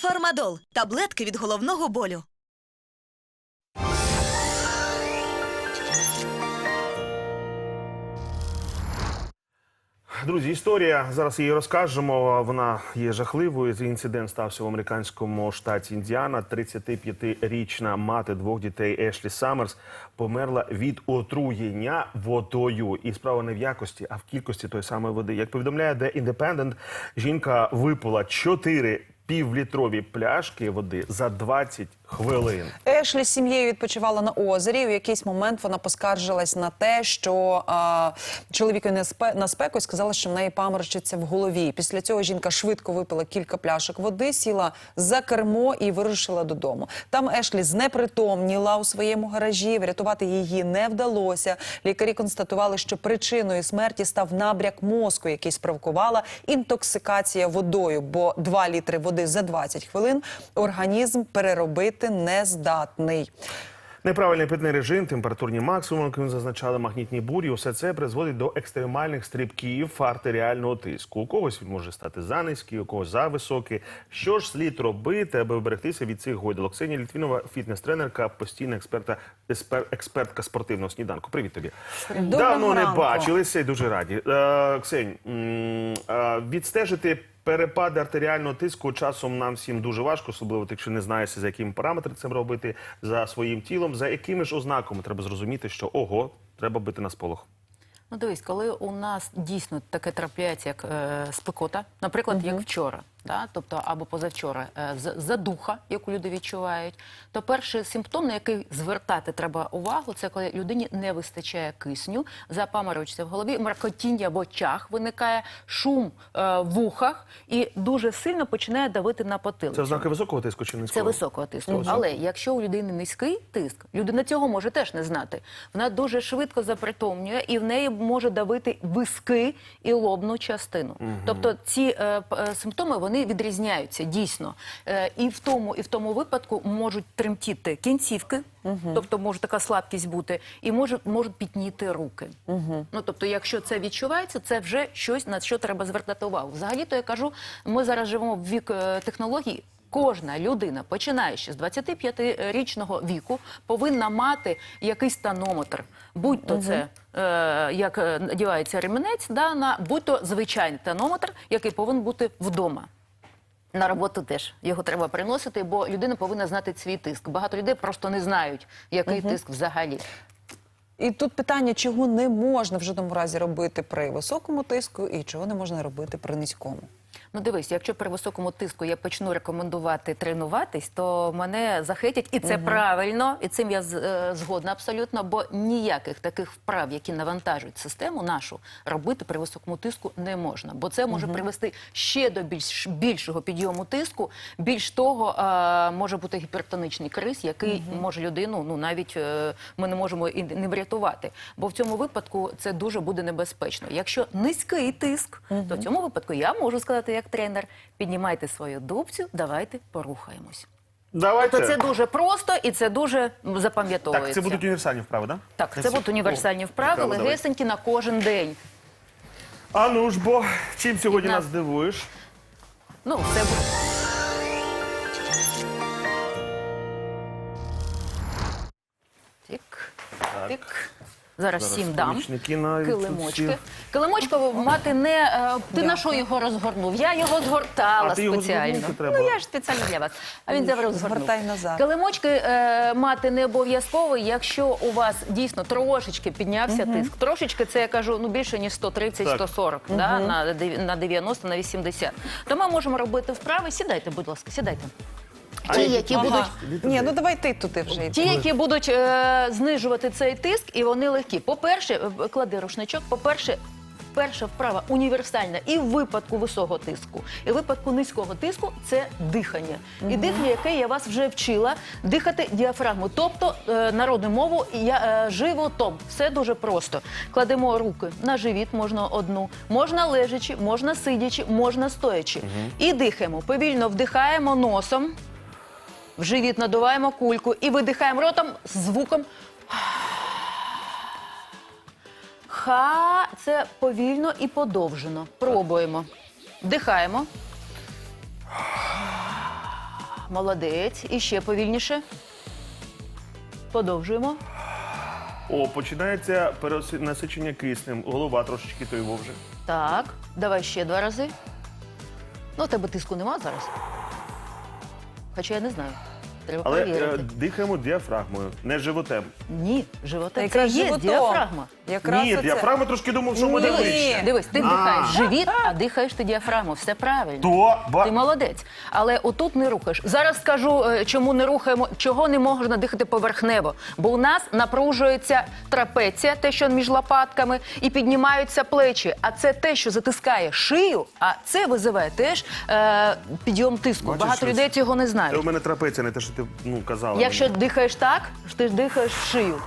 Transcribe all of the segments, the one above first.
Фармадол таблетки від головного болю. Друзі, історія зараз її розкажемо. Вона є жахливою. Інцидент стався в американському штаті Індіана. 35-річна мати двох дітей Ешлі Саммерс померла від отруєння водою. І справа не в якості, а в кількості тої самої води. Як повідомляє The Independent, жінка випила 4 півлітрові пляшки води за 20 хвилин. Ешлі з сім'єю відпочивала на озері. У якийсь момент вона поскаржилась на те, що а, чоловіку не спе на спеку і сказала, що в неї паморочиться в голові. Після цього жінка швидко випила кілька пляшок води, сіла за кермо і вирушила додому. Там Ешлі знепритомніла у своєму гаражі. Врятувати її не вдалося. Лікарі констатували, що причиною смерті став набряк мозку, який спровокувала інтоксикація водою, бо 2 літри води за 20 хвилин організм переробити не здатний. Неправильний питний режим, температурні максимуми, як ви зазначали, магнітні бурі, усе це призводить до екстремальних стрибків артеріального тиску. У когось він може стати за низький, у когось за високий. Що ж слід робити, аби вберегтися від цих гойдалок? Ксенія Літвінова, фітнес-тренерка, постійна експертка, еспер- експертка спортивного сніданку. Привіт тобі. Доброго Давно не бачилися і дуже раді. Е, Ксень, е, відстежити перепади артеріального тиску часом нам всім дуже важко, особливо якщо не знаєшся, за якими параметрами це робити за своїм тілом, за якими ж ознаками треба зрозуміти, що ого, треба бити на сполох. Ну, дивись, коли у нас дійсно таке трапляється, як е, спекота, наприклад, як вчора, да? тобто або позавчора, е, задуха, яку люди відчувають, то перший симптом, на який звертати треба увагу, це коли людині не вистачає кисню, запаморочиться в голові, маркотіння в очах виникає, шум е, в вухах і дуже сильно починає давити на потилицю. Це ознаки високого тиску чи Це високого тиску. Але якщо у людини низький тиск, людина цього може теж не знати. Вона дуже швидко запритомнює і в неї може давити виски і лобну частину. Тобто ці е, е, симптоми вони відрізняються дійсно. Е, і в тому, і в тому випадку можуть тремтіти кінцівки, тобто може така слабкість бути, і може, можуть пітніти руки. Ну тобто, якщо це відчувається, це вже щось на що треба звертати увагу. Взагалі, то я кажу, ми зараз живемо в вік е, технологій. Кожна людина, починаючи з 25-річного віку, повинна мати якийсь тонометр. Будь то це е, як надівається ремінець, да, на, будь то звичайний тонометр, який повинен бути вдома. На роботу теж його треба приносити, бо людина повинна знати свій тиск. Багато людей просто не знають, який тиск взагалі. І тут питання, чого не можна в жодному разі робити при високому тиску, і чого не можна робити при низькому. Ну дивись, якщо при високому тиску я почну рекомендувати тренуватись, то мене захитять, і це правильно, і цим я е, згодна абсолютно, бо ніяких таких вправ, які навантажують систему нашу, робити при високому тиску не можна, бо це може привести ще до більш більшого підйому тиску. Більш того, е, може бути гіпертонічний криз, який може людину, ну навіть е, ми не можемо і не врятувати. Бо в цьому випадку це дуже буде небезпечно. Якщо низький тиск, то в цьому випадку я можу сказати як тренер: піднімайте свою дубцю, давайте порухаємось. Давайте. Тобто це дуже просто і це дуже запам'ятовується. Так, це будуть універсальні вправи, так? Так, це будуть універсальні вправи, цікаво, давай. легесенькі на кожен день. А ну ж бо, чим сьогодні нас дивуєш? Ну, це буде. Тик, тик. Зараз, Зараз всім дам. Килимочки. Килимочка мати не. е, Ти на що його розгорнув? Я його згортала А ти його спеціально. треба. Ну я ж спеціально для вас. А він зараз розгорнув. назад. Килимочки е, мати не обов'язково, якщо у вас дійсно трошечки піднявся тиск. Трошечки це я кажу, ну більше ніж 130-140, да, на, дев- на 90, на 80. То ми можемо робити вправи. Сідайте, будь ласка, сідайте. Ті, які Ага. будуть Ні, ну давай ти туди вже йди. Ті, які будуть е, знижувати цей тиск, і вони легкі. По-перше, е, клади рушничок. По-перше, перша вправа універсальна і в випадку високого тиску, і в випадку низького тиску це дихання. І дихання, яке я вас вже вчила, дихати діафрагму, тобто е, народну мову я, е, животом. Все дуже просто. Кладемо руки на живіт, можна одну, можна лежачи, можна сидячи, можна стоячи. І дихаємо. Повільно вдихаємо носом. В живіт надуваємо кульку і видихаємо ротом з звуком. Ха, це повільно і подовжено. Пробуємо. Вдихаємо. молодець. І ще повільніше. Подовжуємо. О, починається перенасичення киснем, голова трошечки той вже. Так, давай ще два рази. Ну, у тебе тиску нема зараз. Хоча я не знаю. Треба Але е, перевірити. дихаємо діафрагмою, не животем. Ні, живота це Якраз є животом. діафрагма. Якраз Ні, оце. діафрагма трошки думав, що Ні. буде Ні. вище. Дивись, ти вдихаєш живіт, а дихаєш ти діафрагму. Все правильно. То ба... Ти молодець. Але отут не рухаєш. Зараз скажу, е, чому не рухаємо, чого не можна дихати поверхнево. Бо у нас напружується трапеція, те, що між лопатками, і піднімаються плечі. А це те, що затискає шию, а це визиває теж е, підйом тиску. Бачиш, Багато щось? людей цього не Це у мене трапеція, не те, що ти ну, казала. Якщо мені. дихаєш так, ти ж дихаєш в шию.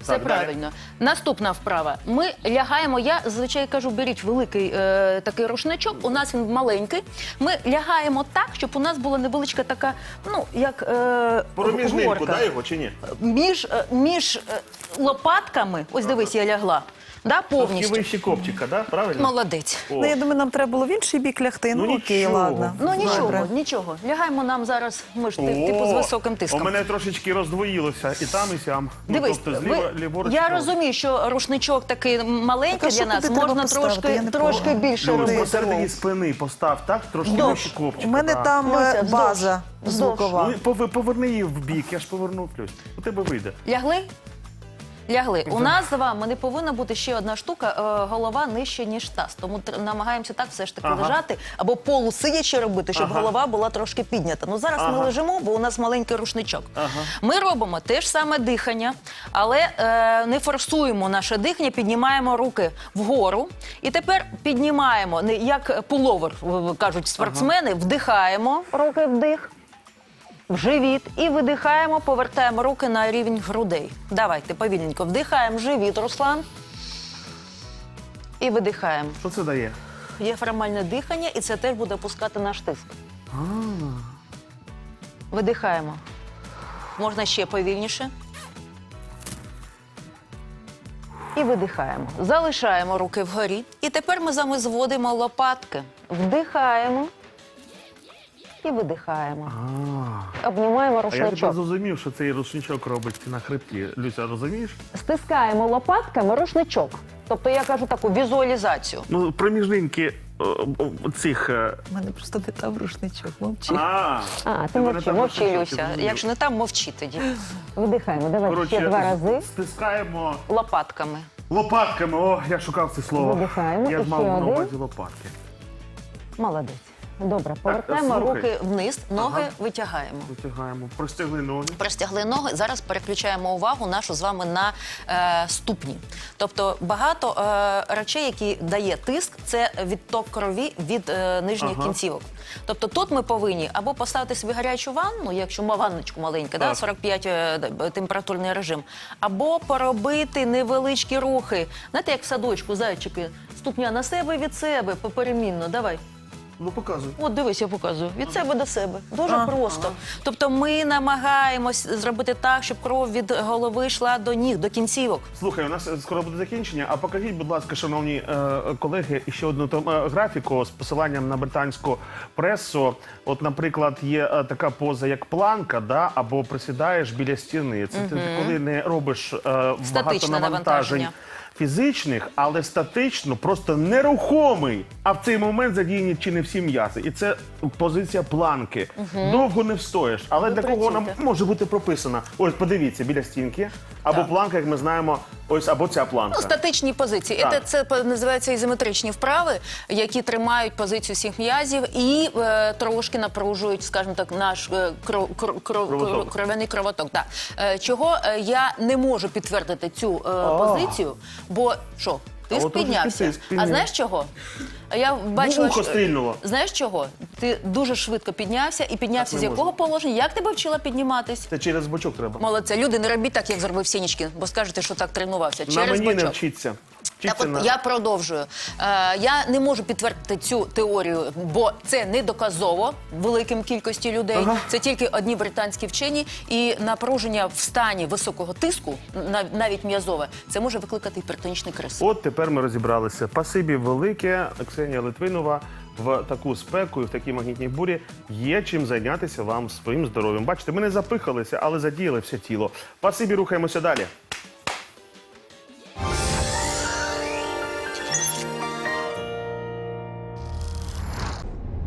Все Так, далі. правильно. Наступна вправа. Ми лягаємо. Я зазвичай кажу, беріть великий е, такий рушничок. У нас він маленький. Ми лягаємо так, щоб у нас була невеличка така, ну як е, Проміжнинку, горка. його чи ні? Між, е, між е, лопатками. Ось дивись, я лягла. Да, Трошки повністю. вище копчика, да? правильно? Молодець. О. Ну, я думаю, нам треба було в інший бік лягти. Ну, Ну, окей, нічого. ладно. Ну нічого, Добре. нічого. Лягаємо нам зараз. Ми ж ти- типу з високим тиском. У мене трошечки роздвоїлося і там, і сям. Ну, Дивись, тобто зліва, ви- ліворуч. я праворуч. розумію, що рушничок такий Так, маленький а що для нас. туди треба Можна поставити? трошки, Я не трошки більше Люсь, робити. посередині спини постав так, трошки Вздовж. вище копчика. У мене да. там Люся, е, вздовж. база Вздовж. звукова. Ну, пове- поверни її в бік, я ж повернув плюс. У тебе вийде. Лягли? Лягли. У нас з вами не повинна бути ще одна штука, е, голова нижче, ніж таз. Тому тр- намагаємося так все ж таки Ага. лежати або полусидячи робити, щоб Ага. голова була трошки піднята. Ну зараз ми Ага. лежимо, бо у нас маленький рушничок. Ми робимо те ж саме дихання, але е, не форсуємо наше дихання, піднімаємо руки вгору. І тепер піднімаємо, не як пуловер, в- в- кажуть спортсмени, вдихаємо руки вдих. В живіт і видихаємо, повертаємо руки на рівень грудей. Давайте повільненько вдихаємо живіт, Руслан. І видихаємо. Що це дає? Є формальне дихання, і це теж буде опускати наш тиск. Видихаємо. Можна ще повільніше. І видихаємо. Залишаємо руки вгорі. І тепер ми з вами зводимо лопатки. Вдихаємо. І видихаємо. Обнімаємо А я тепер рушничок. зрозумів, що цей рушничок робить на хребті. Люся, розумієш? Стискаємо лопатками рушничок. Тобто я кажу таку візуалізацію. Ну, проміжнинки о, о, цих. е, У мене просто не там рушничок, мовчи. А, А, ти мовчи, мовчи, Люся. Якщо не там, мовчи тоді. Видихаємо. Коротше, ще два рази. стискаємо Лопатками. лопатками. О, я шукав це слово. Видихаємо. Я І ж мав ще на один. увазі лопатки. Молодець. Добре, Повертаємо слухай. руки вниз, ноги Ага. витягаємо. Витягаємо, простягли ноги. Простягли ноги. Зараз переключаємо увагу нашу з вами на е, ступні. Тобто багато е, речей, які дає тиск, це відток крові від е, нижніх Ага. кінцівок. Тобто тут ми повинні або поставити собі гарячу ванну, якщо ма- ванночку маленька, да, Так. 45 е, д- температурний режим, або поробити невеличкі рухи. Знаєте, як в садочку, зайчики, ступня на себе від себе поперемінно. Давай. Ну, показуй. От дивись, я показую. Від себе до себе. Дуже Ага. просто. Тобто ми намагаємось зробити так, щоб кров від голови йшла до ніг, до кінцівок. Слухай, у нас е, скоро буде закінчення. А покажіть, будь ласка, шановні е, колеги, ще одну там, е, графіку з посиланням на британську пресу. От, наприклад, є е, така поза, як планка, да, або присідаєш біля стіни. Це ти коли не робиш е, багато Статичне навантажень. навантаження. Фізичних, але статично, просто нерухомий. А в цей момент задіяні чи не всі м'язи. І це позиція планки. Довго не встоїш. Але для кого вона може бути прописана? Ось подивіться біля стінки, або планка, як ми знаємо, ось або ця планка. Ну, статичні позиції. Так. Це, це називається ізометричні вправи, які тримають позицію всіх м'язів і е, трошки напружують, скажімо так, наш е, кров, кров, кров, Кровоток. кров'яний кровоток. Да. Е, чого е, я не можу підтвердити цю е, позицію, бо що? Тиск піднявся. А знаєш чого? Я бачила, Вухо стрільнуло. знаєш чого? Ти дуже швидко піднявся і піднявся не з якого можна. положення? Як тебе вчила підніматись? Це через бочок треба. Молодця, люди, не робіть так, як зробив Сінічкін, бо скажете, що так тренувався. На Через мені не бочок. вчиться. Так от на... я продовжую. Е, я не можу підтвердити цю теорію, бо це не доказово великим кількості людей. Ага. Це тільки одні британські вчені, і напруження в стані високого тиску, нав- навіть м'язове, це може викликати гіпертонічний криз. От тепер ми розібралися. Пасибі велике. Ксенія Литвинова в таку спеку і в такій магнітній бурі є чим зайнятися вам своїм здоров'ям. Бачите, ми не запихалися, але задіяли все тіло. Пасибі, рухаємося далі.